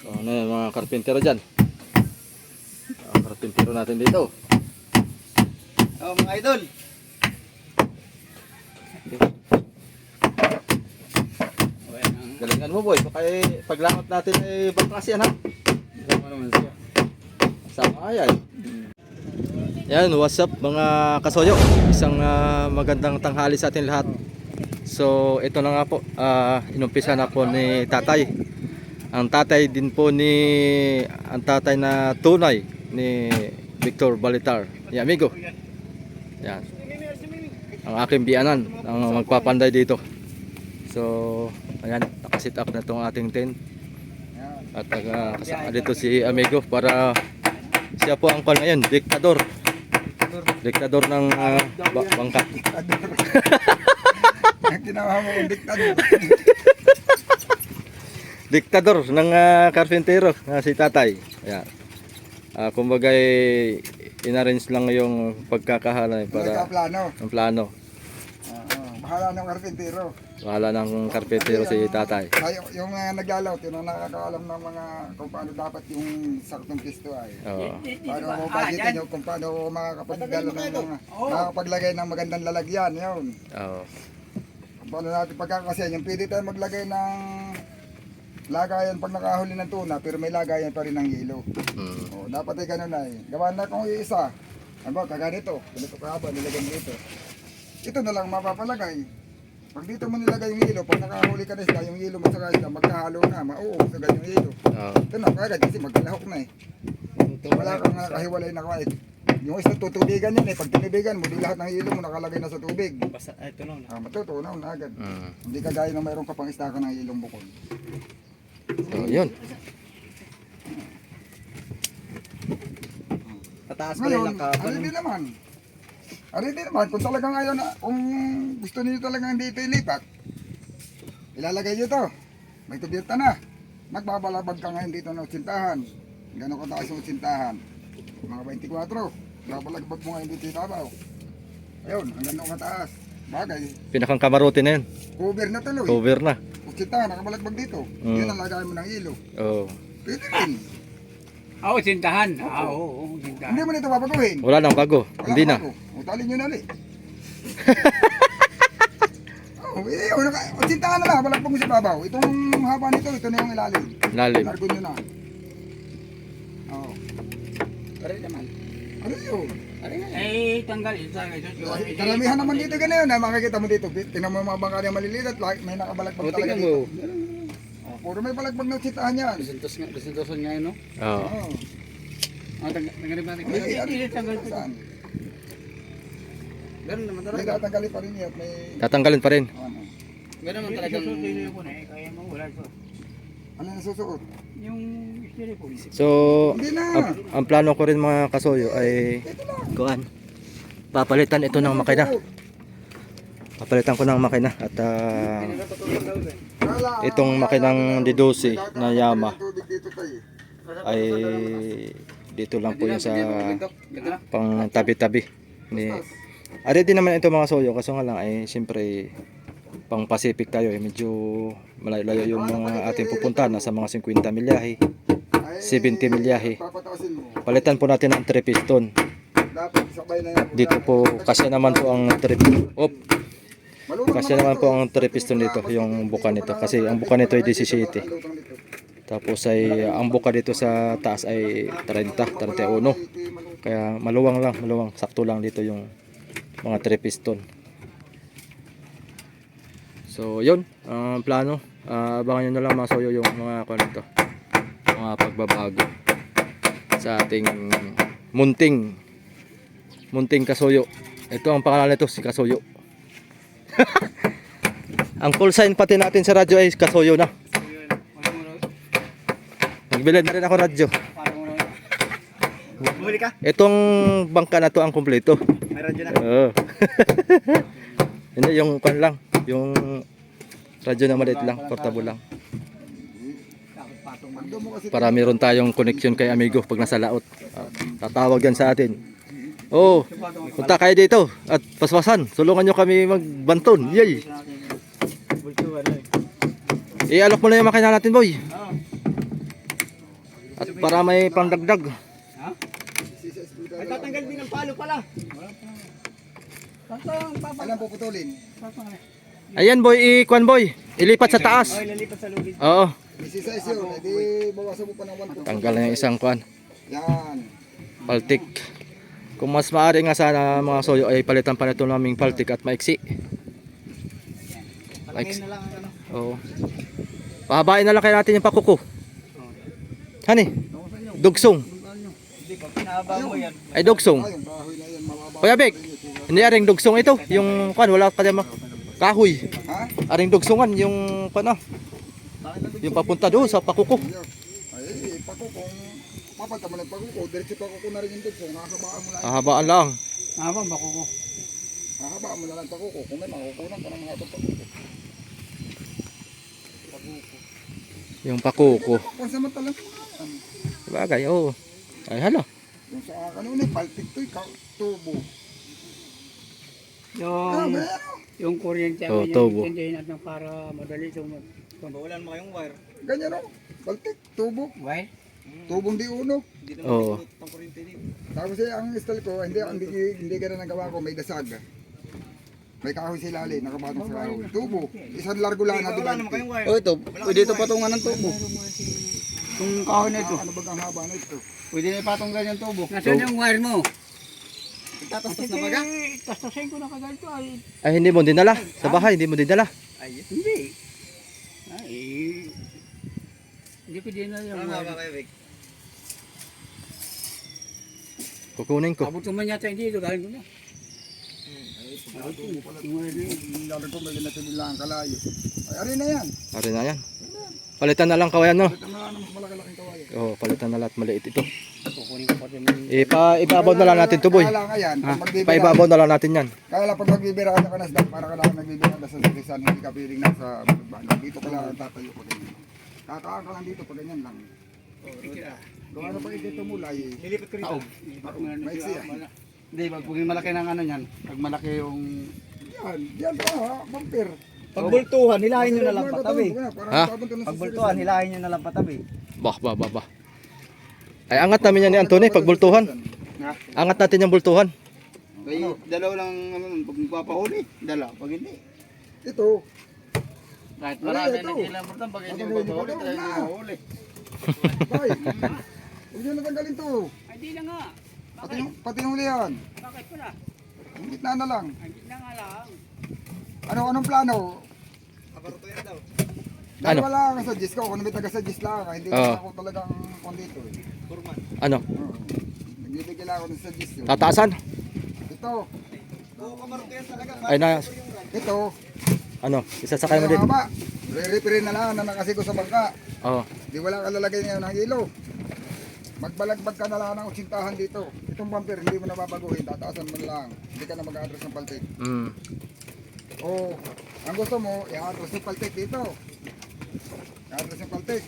So, ano yan, mga karpintero dyan. Ang karpintero natin dito. Oh, mga idol. Galingan mo boy. Baka eh, paglangot natin ay bangkas yan ha. Sama naman siya. Sama yan. Yan, what's up mga kasoyo? Isang ah, magandang tanghali sa atin lahat. So, ito na nga po, ah, inumpisa na po ni tatay. Ang tatay din po ni, ang tatay na tunay ni Victor Balitar. Ni amigo. Yan. Ang aking biyanan, ang magpapanday dito. So, ayan, nakasit up na itong ating tent. At uh, kasama dito si amigo para siya po ang kwan ngayon, diktador. Diktador ng ah, ba- bangka. Ang ginawa mo diktador. Diktador ng uh, karpintero na si tatay. Ayan. Ah, kumbaga eh, inarrange lang yung pagkakahala para Nagkaplano. ang plano. Oo, bahala ng karpintero. Wala ng karpintero si tatay. Ay, yung uh, naglalawt, yun ang nakakaalam ng mga kung paano dapat yung saktong pisto ay. Oo. Paano mo budgetin nyo kung paano makakapagdala ng mga, makakapaglagay ng magandang lalagyan, yun. Oo. Paano natin pagkakasyan, yung pwede tayo maglagay ng lagayan pag nakahuli ng tuna, pero may lagayan pa rin ng hilo. Mm. O, dapat ay ganun ay. Gawa na kung isa. Ano, kaga nito. Ganito kahaba, nilagay mo dito. Ito na lang mapapalagay. Pag dito mo nilagay yung hilo, pag nakahuli ka na isda, yung hilo mo sa magkahalo na, mauubos agad yung hilo. Oo. Ito na, kagad kasi magkalahok na eh. Wala kang nakahiwalay na kahit. Yung isda tutubigan yun eh, pag tinibigan mo, di lahat ng hilo mo nakalagay na sa tubig. Basta, ay, ito na. Ah, matutunaw na agad. Mm. Hindi kagaya na mayroon ka pang istaka ng hilong bukol. So, yun. Tataas ko rin Ngayon, lang kapon. ano din naman. Ano din naman, kung talagang ayaw na, kung gusto niyo talagang dito ilipat, ilalagay niyo to. May tubiyota na. Magbabalabag ka ngayon dito ng utsintahan. Gano'n kataas yung utsintahan. Mga 24. Babalagbag mo ngayon dito itabaw. Ayun, hanggang gano'n kataas. Bagay, Pinakang kamarote na yun. cover na tuloy. Cover na. Utsintahan, nakabalagbag dito. Mm. Yun ang lagayan mo ng ilo. Oo. Pwede rin. Oo, sintahan. Ah, Oo, oo, sintahan. Hindi mo nito babaguhin. Wala nang bago. Hindi na. Utalin nyo na ulit. oh, eh, una ka, o, sintahan na lang, balagpag mo sa babaw. Itong haba nito, ito na yung ilalim. Lalim. Largo nyo na. Oo. Pare naman. Ano yun? Eh, tanggal. Isa, ito. Eh, Karamihan naman dito ganyan na makikita mo dito. Tingnan mo yung mga bangka na maliliit at may nakabalagbag O, talaga dito. mo. Oh, puro may balagbag na sintahan yan. Dusintos nga, dusintosan nga yun, no? Oo. Oo. Ah, tanggal, tanggal ba? May, Hindi, tanggal. saan? Meron naman May talaga. tatanggalin pa rin yan. May, Tatanggalin pa rin. ano, Meron naman talagang... Kaya mo, wala ito. ano na susuot? Yung styrofoam. So, Hindi na. ang, ang plano ko rin mga kasoyo ay Ito lang. Kuan. Papalitan ito ng makina. Papalitan ko ng makina at ah, Kala- itong makinang D12 na Yama ay dito lang po yun sa pang tabi-tabi ni Ari din naman ito mga soyo kaso nga lang ay siyempre pang Pacific tayo eh medyo malayo-layo yung mga ating pupuntahan nasa mga 50 milyahe Ay, 70 milyahe palitan po natin ang 3 piston Dito po kasi naman po ang 3 op. Kasi naman po ang 3 piston dito yung buka nito. Kasi ang buka nito ay 17 Malutong dito. tapos ay ang buka dito sa taas ay 30 31 kaya maluwang lang maluwang. Sakto lang dito yung mga 3 piston so yun ang plano. Ah, abangan nyo na lang mga soyo yung mga ano to mga pagbabago sa ating munting munting kasuyo ito ang pangalan nito si kasuyo ang call sign pati natin sa radyo ay kasuyo na nagbili na rin ako radyo Bumili ka? itong bangka na to ang kumpleto Meron dyan na. Oo. Hindi, yung kan lang. Yung radyo na maliit lang, portable lang. Para meron tayong connection kay amigo pag nasa laot. Tatawag yan sa atin. Oh, punta kayo dito at paspasan. Sulungan nyo kami magbanton. Yay! I-alok mo na yung makina natin, boy. At para may pangdagdag. Ay, tatanggal din ang palo pala. Alam puputulin. Ayan boy, ikwan boy. Ilipat sa taas. Ay, lalipat sa lubid. Oo. May sisa yun. Edi bawasan mo pa ng 1 Tanggal na yung isang kwan. Yan. Paltik. Kung mas maaari nga sana mga soyo ay palitan pa nito naming paltik at maiksi. Maiksi. na lang ang ano. Oo. Pahabain na lang kaya natin yung pakuko. Hani? Dugsong. Ay dugsong. Kuya Bek, hindi aring dugsong ito. Yung kwan, wala ka dyan kahoy. Ha? Aring dugsungan, yung kwan ah. Yung papunta doon sa pakuko. Ay, pako papalta mo ng pako, diretso pako ko na rin yung dugso. Nakakabaan mo lang. Hahabaan lang. Haba, bako ko. Nakakabaan mo na lang pako ko. Kung may makukunan ka ng mga pako ko. Yung pakuko. Kung samantalang Bagay, oo. Ay hala. yung sa kanuna, palpit to, ikaw, tubo. Ah, Yung, ano? yung kuryente Oh, ang tubo. intindihin natin para madali sumag. Bawalan mo kayong wire. Ganyan o. Palpit, tubo. Wire? Tubong di uno. Oo. Tapos eh, ang style ko, hindi, hindi, hindi ganun ang gawa ko, may dasag. May kahoy si Lali, nakabatong sa kahoy. Tubo. Isang largo lang na wire. Oh, ito. Pwede ito patungan ng tubo. Yung kahoy na ito. Ano ba ang haba na ito? Pwede na ipatunggan yung tubo. Nasaan yung wire mo? Tatastas na baga? Tastasin ko na kaganto ay. Ay hindi mo dinala. Sa bahay, hindi mo dinala. Hindi. Ay. Hindi ko din na yung Ano wire. ba kayo, Vic? Kukunin ko. Abot ko man yata hindi ito. Galing ko na. Abot ko. Na. Lalo ko, may ganito din lang kalayo. Ay, arin na yan. Ari na yan. Palitan na lang kawayan no. Ito na lang mas malaki-laking kawayan. Oo, palitan na lahat maliit ito. Kukunin ko pa rin. Ipa ibabaw na lang natin to boy. Kaya lang magbibira, Paibabaw na lang natin yan. kaya lang pag magbibira ka ng nasdaq, para ka lang nagbibira ka sa sarisan, hindi ka piling nasa banda. Dito ka lang tatayo ko ganyan. Kakaan ka lang dito pag ganyan lang. Gawa na pag dito mulay, Lilipat ko rito. Bakit mo na Maiksi siya- yan. Hindi, pag pag malaki ng ano yan. Pag malaki yung... yan, yan pa ha, bumper. Pag bultuhan, hilahin nyo na lang patabi. Ha? tabon to na sa Pag bultuhan, sarisan. hilahin nyo na lang patabi. Bah, bah, bah, bah. Ay angat namin yan ni Anthony pag bultuhan. Ha? Angat natin yung bultuhan. Kaya dalaw lang, ano, pag magpapahuli, dalaw. Pag hindi. Ito, Kahit marami na kailangan po pag hindi hindi talagang pa hindi mahuli. bay. Huwag nyo natanggalin to. Ay, di na nga. Pati, yung- pati yung huli yan. Bakit pala? Yung gitna na lang. Ay, di na nga lang. Ano, anong plano? Dahil Ano? wala ka sa gis ko, kung may taga sa gis lang ka, hindi Oo. naman ako talagang kondito eh. Ano? Oo. Nagbibigay lang ako ng ko. Tataasan? Ito, Ay na, ito, ano, isasakay mo din. haba. Re-referee na lang na nakasigo sa bangka. Oo. Di wala ka lalagay ngayon ng ilo. Magbalagbag ka na lang ng utsintahan dito. Itong bumper, hindi mo na babaguhin, tataasan mo na lang. Hindi ka na mag-address ng paltik. Mm. O, ang gusto mo, i-address ng paltik dito. I-address ng paltik.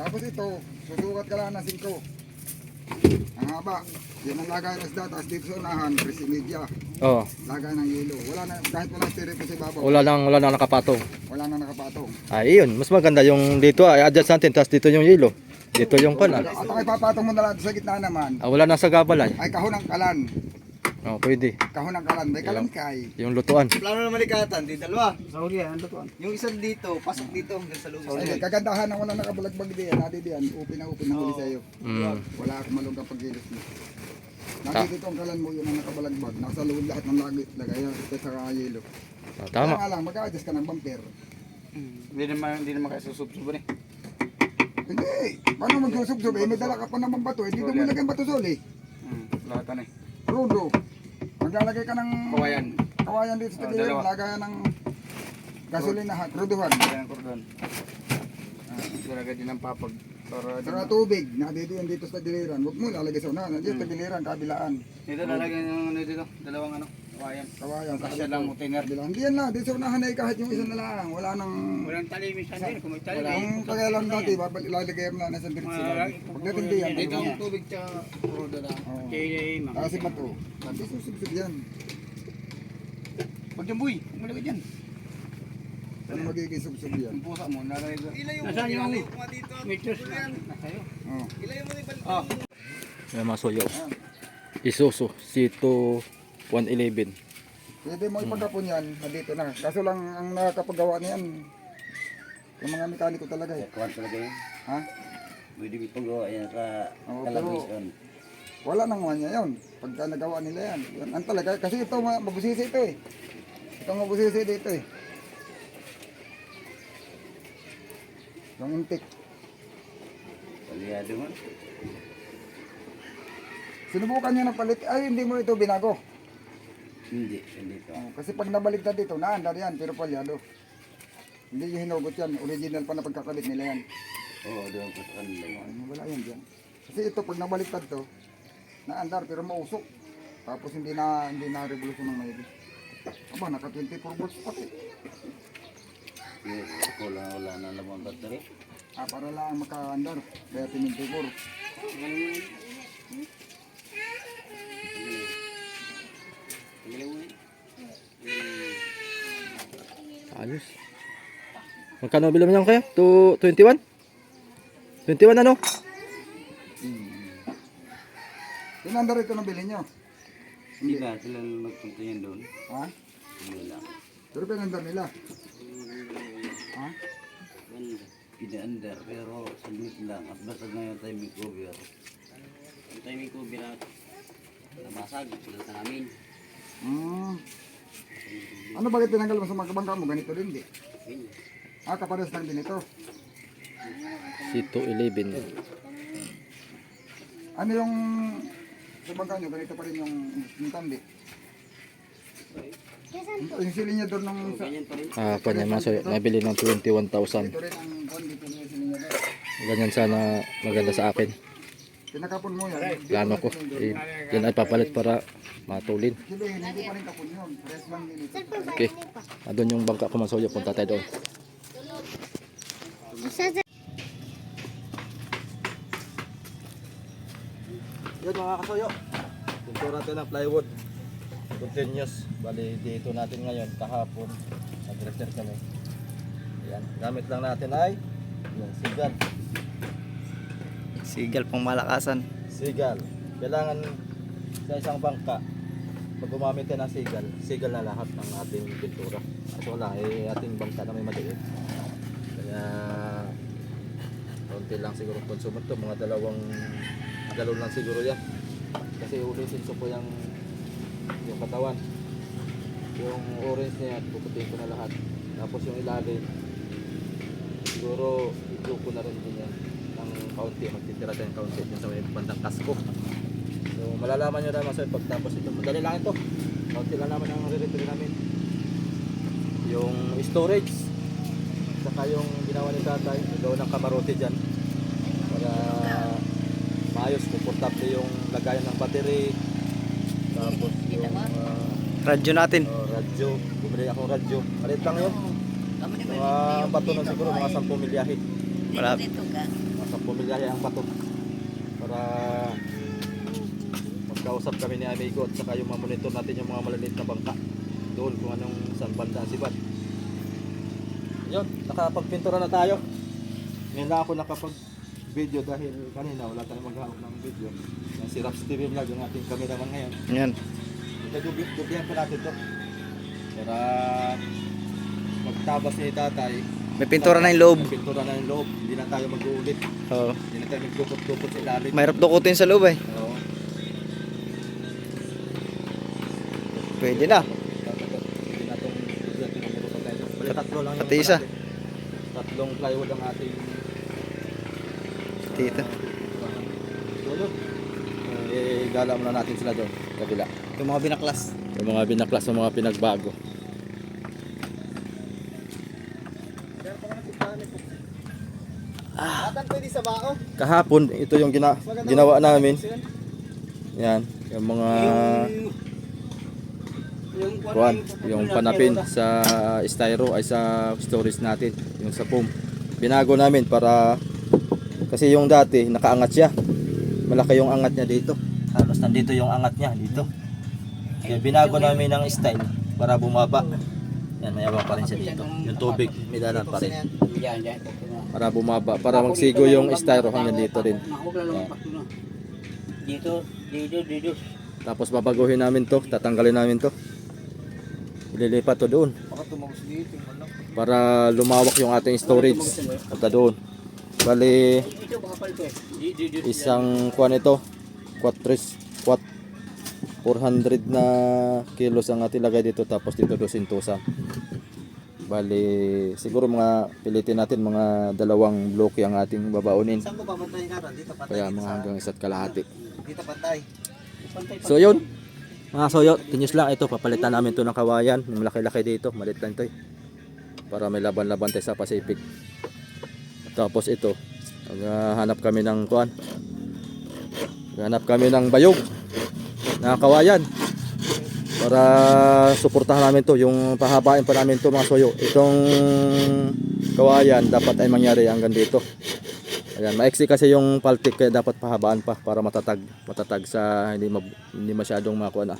Tapos ito, susukat ka lang ng 5. Ang haba. Yan ang lagay ng isda. Tapos dito sa unahan, presi media. Oo. Lagay ng yelo. Wala na, kahit wala stereo sa ibabaw. Wala nang wala nang nakapatong. Wala na nakapatong. Ay, yun. Mas maganda yung dito. Ay, adjust natin. Tapos dito yung yelo. Dito yung pan. At ang ipapatong mo na lang sa gitna naman, Ah, wala nang sa gabalay. ay kahon ng kalan. Oo, pwede. Kahon ng kalan. May kalan kay. Yung lutuan. Plano na malikatan, di dalawa. Sa huli, ano to? Yung isa dito, pasok dito hanggang sa loob. Ay, kagandahan na wala nakabalagbag diyan. Nadi diyan. Upin na upin na huli sa'yo. Mm. Wala akong malungkang pagkilos mo. Nakikita ang kalan mo yun ang nakabalagbag. Nasa loob lahat ng lagi. Lagayan. Ito sa yelo. Ah, tama. Kaya nga lang, mag-adjust ka ng bumper. Hindi naman, hindi naman kayo susubsubon eh. Hindi. Paano magsusubsob? Eh, may dala ka pa naman bato. Eh, dito mo lagyan bato soli. Hmm, lahat ano eh. Rudo. Maglalagay ka ng Kawayan. kawayan dito sa Oh, gilid. dalawa. Lagayan ng gasolina. Ruduhan. Kaya ng kordon. Ah, Talaga din ang papag. Para Saka tubig. Nakadito yan dito sa giliran. Huwag mo lalagay sa unahan. Dito sa giliran, kabilaan. Dito lalagyan yung ano dito, dalawang ano, kawayan. Kawayan. Kasya lang mo tiner. Kabilaan. Hindi yan lang. Dito sa unahan ay kahit yung isa na lang. Wala nang... Walang talimisan din. Kung may talimisan. Kung pakialam dati, babalik- lalagay mo lang na sa diretso lang. Pagdating diyan, Dito ang tubig tsaka ruda lang. Kasi bato. Hindi susubsub yan. Huwag dyan boy, umalagay dyan. Ano magiging subsub yan? Yung pusa mo. Nasaan yung meters na? Nasa'yo. Oh. Ayan mga soyo. Isuzu C2 111. Pwede mo ipagkapon yan, nandito na. Kaso lang, ang nakakapagawa niyan, yung mga mekaniko talaga eh. Kuhan talaga yun. Ha? Pwede ipagawa yan sa Oo, television. Wala nang mga niya yun. Pagka nagawa nila yan. Yan ang talaga. Kasi ito, ma- mabusisi ito eh. Ito ang mabusisi dito eh. Yung intik. Paliyado man. Sinubukan niya ng palit. Ay, hindi mo ito binago. Hindi, hindi pa. Oh, kasi pag nabaliktad dito, naandar yan, pero palyado. Hindi yung hinugot yan. Original pa na pagkakalit nila yan. Oo, doon ko sa kanila. Ano, wala yan dyan. Kasi ito, pag nabaliktad to, naandar pero mausok. Tapos hindi na hindi na revolusyon ng maigi. Aba, naka 24 volts pati. Yes, kulang wala na naman battery. Ah, para lang makaandar. Kaya 24. Ayos. Magkano bilang niyan kaya? To 21? 21 ano? Pinandar ito ng bilhin nyo. Hindi na sila magpunta yan doon. Ha? Hindi lang. Pero pinandar nila. Ha? Pinaandar, pero saglit lang. At basta na yung timing cover. Ang timing ko birat namasag sila sa namin. Hmm. Ano bakit tinanggal mo sa mga kabangka mo? Ganito din di. Ah, kapares lang din ito. C2 11. Ano yung sa bangka nyo? Ganito pa rin yung, yung tandi. Yung, yung silinyador ng sa, Ganyan pa rin. Ah, kanya mga soyo. Nabili ng 21,000. ito rin ang tandi dito yung silinyador. Ganyan sana maganda sa akin. Pinakapon mo yan. Plano ko. Eh, yan ay papalit para matulin. Okay. Andun yung bangka ko mga soyo. Punta tayo doon. Yun mga kasoyo. Pintura natin ng plywood. Continuous. Bali dito natin ngayon. Kahapon. Nag-repair kami. Yan. Gamit lang natin ay yung sigal. Sigal pang malakasan. Sigal. Kailangan sa isang bangka, pag gumamit ka sigal, sigal na lahat ng ating pintura. Kaso wala, eh, ating bangka na may maliit. Kaya, konti lang siguro consumer to, mga dalawang galon lang siguro yan. Kasi ulisin ko po yung, yung katawan. Yung orange niya, puputin ko na lahat. Tapos yung ilalim, siguro i-glue ko na rin din yan kaunti, magtitira tayo ng kaunti dun sa may bandang kasko. So malalaman nyo naman sa pagtapos ito. Madali lang ito. Kaunti lang naman ang re-repair namin. Yung storage, saka yung ginawa ni tatay, gawa ng kamarote dyan. Para maayos, komportable yung lagayan ng battery. Tapos yung ah, Radyo natin. oh, radyo, bumili akong radyo. Malit lang yun. Mga bato na siguro, mga 10 milyahe. Wala. Mga 10 milyahe ang bato. Para magkausap kami ni Amigo at saka yung mamonitor natin yung mga maliliit na bangka. Doon kung anong saan banda ang sibat. Yun, nakapagpintura na tayo. Ngayon na ako nakapag video dahil kanina wala tayong maghahawak ng video. Yan si Raps TV Vlog, yung ating cameraman ngayon. Yan. Nagdubihan pa natin to. Para magtabas ni tatay. May pintura na yung loob. May pintura na yung loob. Hindi na tayo mag-uulit. Oo. Hindi na tayo magdukot-dukot sa ilalim. Mahirap dukutin sa loob eh. Oo. Pwede na. Tatlo lang yung Pati isa. Tatlong plywood ang ating Tita. Eh, gala muna natin sila doon. Kabila. Yung mga binaklas. Yung mga binaklas ng mga pinagbago. pwede sa bao. Kahapon, ito yung gina ginawa namin. Yan, yung mga kuan, yung panapin sa styro ay sa storage natin, yung sa foam. Binago namin para kasi yung dati nakaangat siya. Malaki yung angat niya dito. Halos nandito yung angat niya dito. Kaya binago namin ng style para bumaba. Yan, mayawa pa rin siya dito. Yung tubig, may dalan pa rin. Yan, yan. Para bumaba, para magsigo yung styro hanggang dito rin. Dito, dito, dito. Tapos babaguhin namin to, tatanggalin namin to. Ililipat to doon. Para lumawak yung ating storage. Punta doon. Bali, isang kuan ito, 4 4 400 na kilos ang ating lagay dito tapos dito 200. Bali, siguro mga pilitin natin mga dalawang bloke ang ating babaunin. Saan ko papuntahin ka Dito patay. Kaya mga hanggang isa't kalahati. Dito patay. So yun, mga soyo, tinyos lang ito, papalitan namin to ng kawayan, yung malaki-laki dito, malit lang ito eh. Para may laban-laban tayo sa Pacific. Tapos ito, hanap kami ng kuan. Hanap kami ng bayog na kawayan. Para suportahan namin to, yung pahabain pa namin to mga soyo. Itong kawayan dapat ay mangyari hanggang dito. Ayan, maiksi kasi yung paltik kaya dapat pahabaan pa para matatag, matatag sa hindi mab, hindi masyadong makuha na.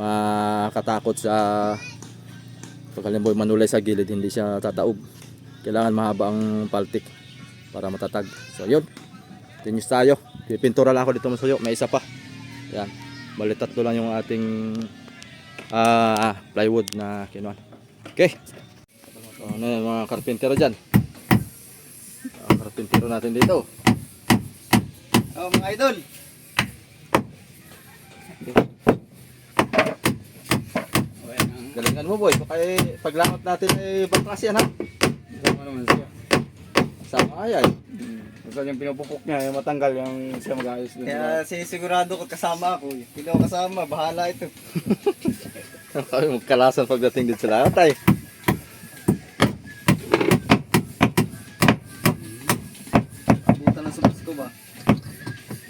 Makatakot sa pag halimbawa manulay sa gilid hindi siya tataob. Kailangan mahaba ang paltik para matatag. So yun. Tinyos tayo. Pipintura lang ako dito masuyo. May isa pa. Yan. Bali tatlo lang yung ating ah plywood na kinuha. Okay. So, ano yan, mga karpintero dyan. Ang karpintero natin dito. Oh, mga idol. Galingan mo boy. Baka eh, paglangot natin ay bangkas yan ha. Ano naman siya. Sama ay. Basta yung pinupupok niya, yung matanggal yung siya mag-ayos dun. Kaya sinisigurado ko kasama ako. eh. Hindi ako kasama, bahala ito. Kami magkalasan pagdating dito sa lahat ay. Abutan ng subas ko ba?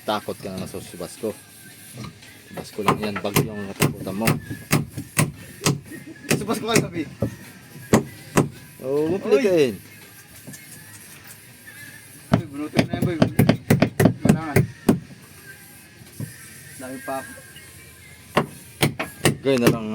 Takot ka na sa Basko. Basko lang yan. Bagyo yung katakutan mo. Subas ko kayo, Bi. Oo, oh, mapilitin. Bunutin na yan, boy. Malangan. Dami pa ako. Gawin na lang